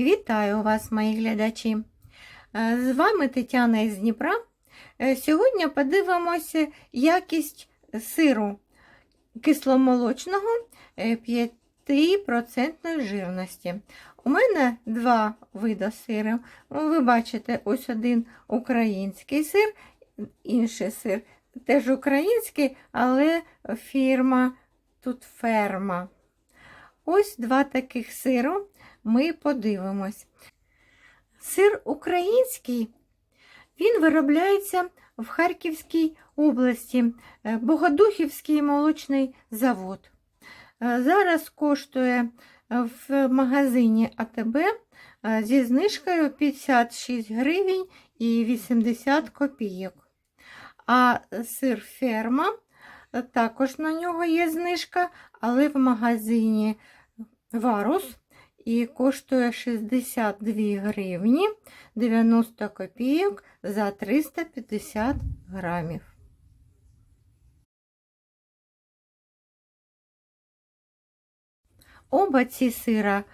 Вітаю вас, мої глядачі! Е, З вами Тетяна із Дніпра. Е, Сьогодні подивимося якість сиру кисломолочного е, 5% жирності. У мене два види сиру. Ви бачите, ось один український сир, інший сир теж український, але фірма тут ферма. Ось два таких сиру ми подивимось. Сир український, він виробляється в Харківській області, е, Богодухівський молочний завод. Е, Зараз коштує е, в магазині АТБ зі знижкою 56 гривень і 80 копійок. А сир ферма, також на нього є знижка, але в магазині Варус і коштує 62 гривні 90 копійок за 350 грамів. Оба ці сира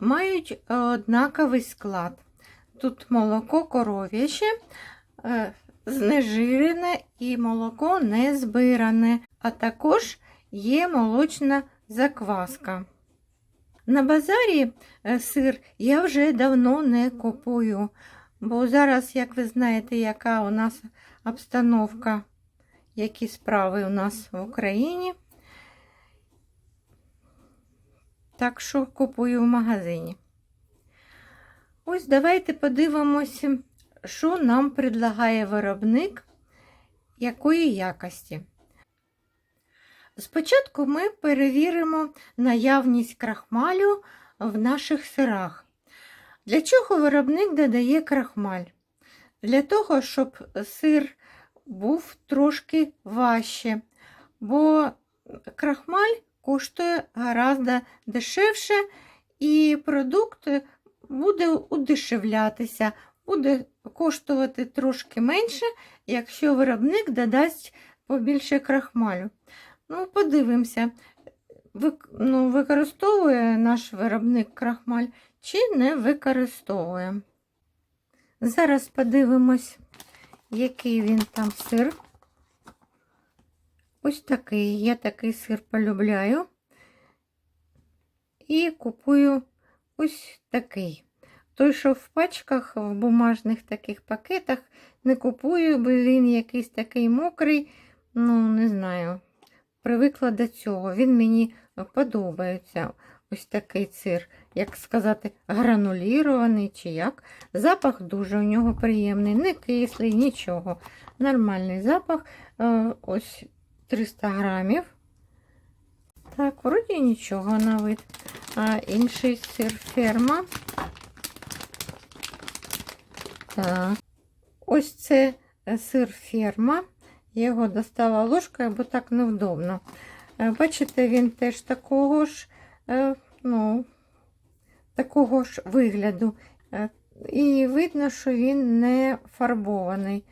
мають е, однаковий склад. Тут молоко коров'яче, е, знежирене і молоко не збиране, а також є молочна закваска. На базарі е, сир я вже давно не купую, бо зараз, як ви знаєте, яка у нас обстановка, які справи у нас в Україні. Так що купую в магазині. Ось давайте подивимося, що нам предлагає виробник, якої якості. Спочатку ми перевіримо наявність крахмалю в наших сирах. Для чого виробник додає крахмаль? Для того, щоб сир був трошки важче, бо крахмаль коштує гораздо дешевше, і продукт буде удешевлятися, буде коштувати трошки менше, якщо виробник додасть побільше крахмалю. Ну, подивимося, ну, використовує наш виробник крахмаль чи не використовує. Зараз подивимось, який він там сир. Ось такий. Я такий сир полюбляю. І купую ось такий. Той, що в пачках, в бумажних таких пакетах, не купую, бо він якийсь такий мокрий, ну, не знаю. Привикла до цього. Він мені подобається. Ось такий сир, як сказати, гранулірований чи як. Запах дуже у нього приємний, не кислий, нічого. Нормальний запах. Е, Ось 300 грамів. Так, вроді нічого на вид. А інший сир ферма. Так. Ось це е, сир ферма. Я його достала ложкою, бо так невдобно. Е, Бачите, він теж такого ж, е, ну, такого ж вигляду. Е, І видно, що він не фарбований.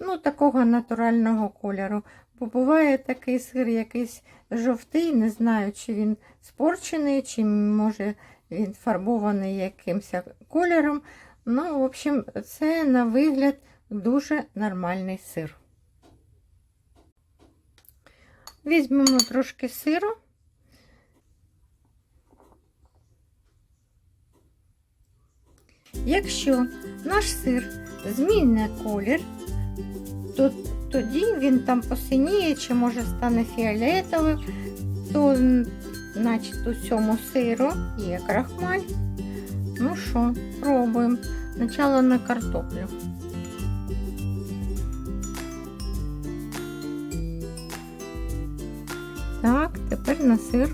Ну, такого натурального кольору. Бо буває такий сир якийсь жовтий, не знаю, чи він спорчений, чи може він фарбований якимось кольором. Ну, в общем, це на вигляд дуже нормальний сир. Візьмемо трошки сиру. Якщо наш сир змінить колір, то тоді він там посиніє чи може стане фіолетовим, то значить у цьому сиру є крахмаль. Ну що, пробуємо. Спочатку на картоплю. На сир.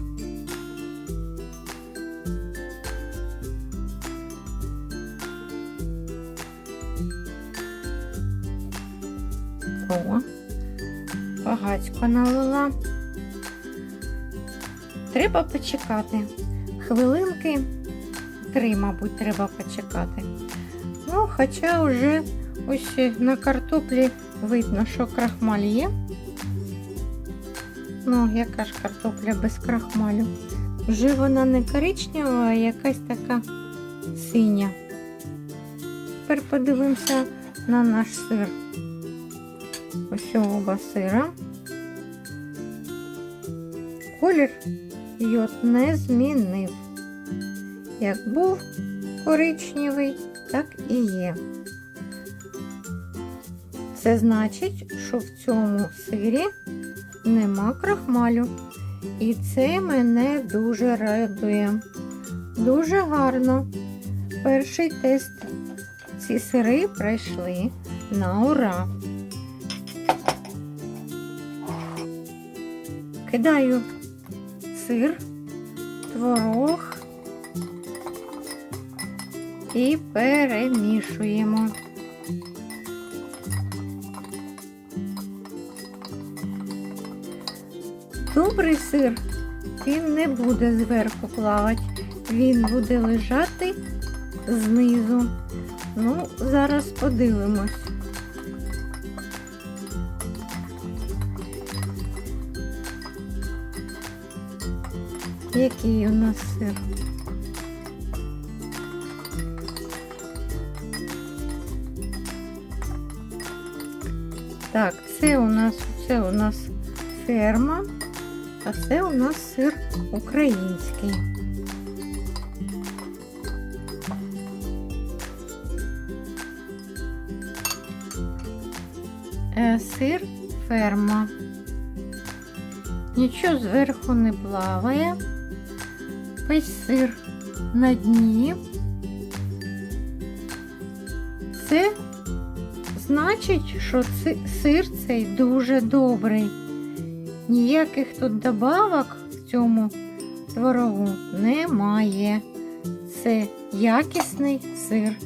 О, багацько налила. Треба почекати. Хвилинки три, мабуть, треба почекати. Ну, хоча вже ось на картоплі видно, що крахмаль є. Ну, яка ж картопля без крахмалю. Вже вона не коричнева, а якась така синя. Тепер подивимося на наш сир. Ось оба сира. Колір йод не змінив. Як був коричневий, так і є. Це значить, що в цьому сирі нема крахмалю. І це мене дуже радує. Дуже гарно. Перший тест. Ці сири пройшли на ура. Кидаю сир, творог і перемішуємо. Добрий сир, він не буде зверху плавати, він буде лежати знизу. Ну, зараз подивимось. Який у нас сир? Так, це у нас, це у нас ферма, а це у нас сир український. Е, Сир ферма. Нічого зверху не плаває. Весь сир на дні. Це значить, що сир цей дуже добрий. Ніяких тут добавок в цьому творогу немає. Це якісний сир,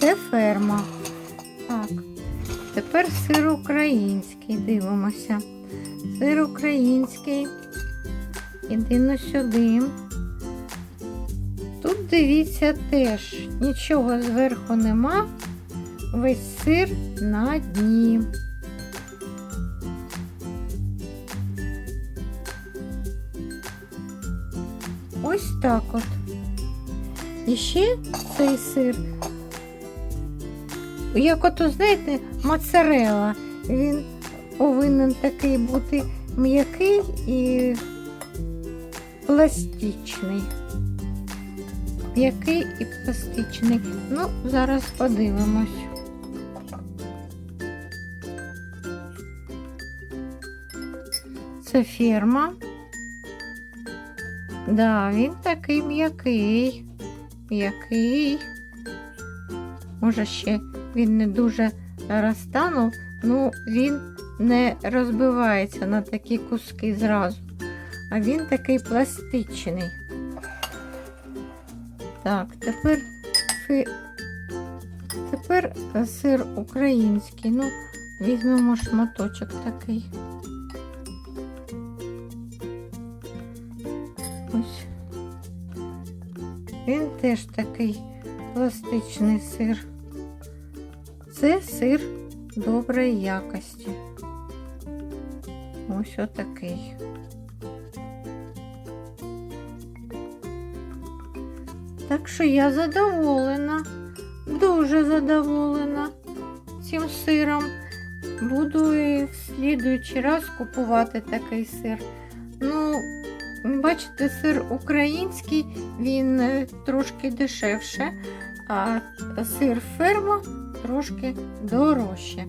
це ферма. Так, тепер сир український, дивимося. Сир український. Іди ну сюди. Тут дивіться теж, нічого зверху нема. Весь сир на дні. Так от. І ще цей сир. Як ото, знаєте, моцарела. Він повинен такий бути м'який і пластичний. М'який і пластичний. Ну, зараз подивимось. Це ферма. Да, він такий м'який. М'який. Може, ще він не дуже розтанув, ну він не розбивається на такі куски зразу. А він такий пластичний. Так, тепер фи... тепер сир український. Ну, візьмемо шматочок такий. Він теж такий пластичний сир. Це сир доброї якості. Ось отакий. Так що я задоволена, дуже задоволена цим сиром. Буду і в слідуючий раз купувати такий сир. Бачите, сир український, він е, трошки дешевше, а сир ферма трошки дорожче.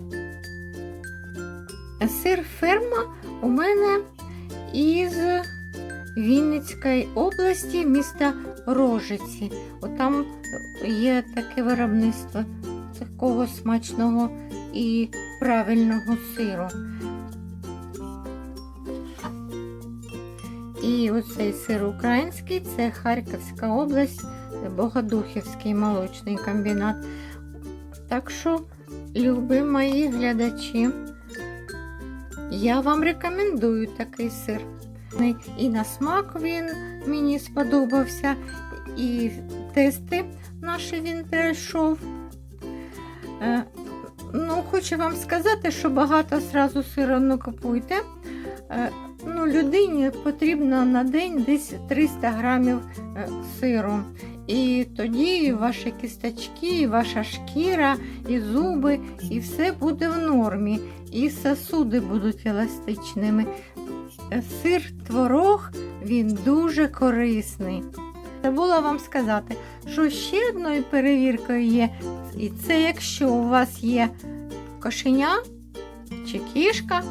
Сир ферма у мене із Вінницької області, міста Рожиці. Отам є таке виробництво такого смачного і правильного сиру. І оцей сир український це Харківська область, Богодухівський молочний комбінат. Так що, любі мої глядачі, я вам рекомендую такий сир. І на смак він мені сподобався, і тести наші він пройшов. Е, Ну, хочу вам сказати, що багато сразу сиру не купуйте. Ну, людині потрібно на день десь 300 грамів е, сиру. І тоді ваші кісточки, і ваша шкіра, і зуби, і все буде в нормі, і сосуди будуть еластичними. Е, Сир творог він дуже корисний. Забула вам сказати, що ще одною перевіркою є, і це якщо у вас є кошеня чи кішка,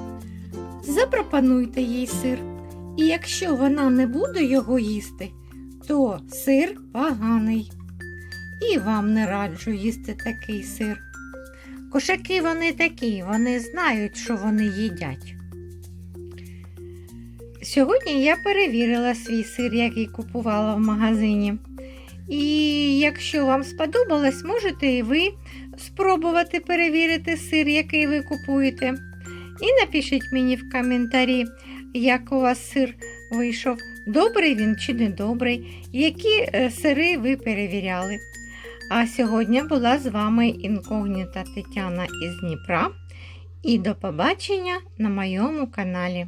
запропонуйте їй сир. І якщо вона не буде його їсти, то сир поганий. І вам не раджу їсти такий сир. Кошаки вони такі, вони знають, що вони їдять. Сьогодні я перевірила свій сир, який купувала в магазині. І якщо вам сподобалось, можете і ви спробувати перевірити сир, який ви купуєте. І напишіть мені в коментарі, як у вас сир вийшов, добрий він чи не добрий, які е, сири ви перевіряли. А сьогодні була з вами інкогніта Тетяна із Дніпра. І до побачення на моєму каналі.